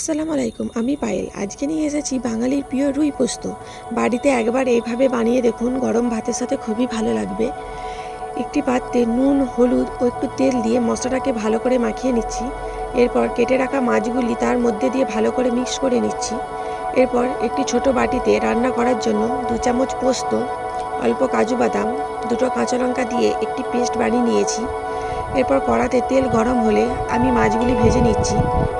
আসসালামু আলাইকুম, আমি পায়েল। আজকে নিয়ে এসেছি বাঙালির প্রিয় রুই পোস্ত। বাড়িতে একবার এইভাবে বানিয়ে দেখুন, গরম ভাতের সাথে খুবই ভালো লাগবে। একটি পাত্রে নুন, হলুদ ও একটু তেল দিয়ে মশলাটাকে ভালো করে মাখিয়ে নিচ্ছি। এরপর কেটে রাখা মাছগুলি তার মধ্যে দিয়ে ভালো করে মিক্স করে নিচ্ছি। এরপর একটি ছোট বাটিতে রান্না করার জন্য দু চামচ পোস্ত, অল্প কাজু বাদাম, দুটো কাঁচা লঙ্কা দিয়ে একটি পেস্ট বানিয়ে নিয়েছি। এরপর কড়াতে তেল গরম হলে আমি মাছগুলি ভেজে নিচ্ছি।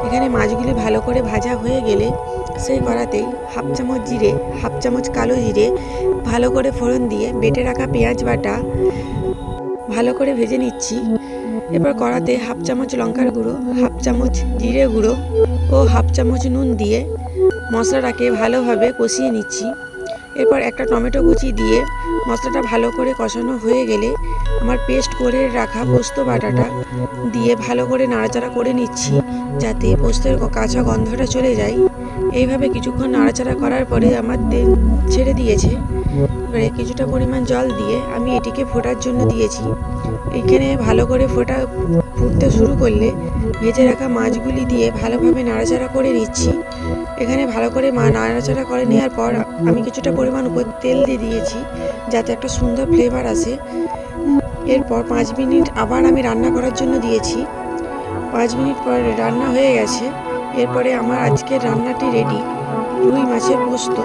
এখানে মাছগুলি ভালো করে ভাজা হয়ে গেলে সেই কড়াতেই হাফ চামচ জিরে, হাফ চামচ কালো জিরে, ভালো করে ফোড়ন দিয়ে বেটে রাখা পেঁয়াজ বাটা ভালো করে ভেজে নিচ্ছি। এরপর কড়াতে হাফ চামচ লঙ্কার গুঁড়ো, হাফ চামচ জিরে গুঁড়ো ও হাফ চামচ নুন দিয়ে মশলাটাকে ভালোভাবে কষিয়ে নিচ্ছি। এরপর একটা টমেটো কুচি দিয়ে মশলাটা ভালো করে কষানো হয়ে গেলে আমার পেস্ট করে রাখা পোস্ত বাটাটা দিয়ে ভালো করে নাড়াচাড়া করে নিচ্ছি যাতে পোস্তের কাঁচা গন্ধটা চলে যায়। এইভাবে কিছুক্ষণ নাড়াচাড়া করার পরে আমার তেল ছেড়ে দিয়েছে। এবারে কিছুটা পরিমাণ জল দিয়ে আমি এটিকে ফোটার জন্য দিয়েছি। এখানে ভালো করে ফোটা ফুটতে শুরু করলে ভেজে রাখা মাছগুলি দিয়ে ভালোভাবে নাড়াচাড়া করে নিচ্ছি। এখানে ভালো করে মা নাড়াচাড়া করে নেওয়ার পর আমি কিছুটা পরিমাণ উপর তেল দিয়ে দিয়েছি, যাতে একটা সুন্দর ফ্লেভার আসে। এরপর পাঁচ মিনিট আবার আমি রান্না করার জন্য দিয়েছি। পাঁচ মিনিট পর রান্না হয়ে গেছে। এরপরে আমার আজকের রান্নাটি রেডি রুই মাছের পোস্ত।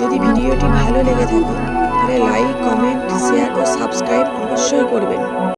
যদি ভিডিওটি ভালো লেগে থাকে, তাহলে লাইক কমেন্ট শেয়ার ও সাবস্ক্রাইব অবশ্যই করবেন।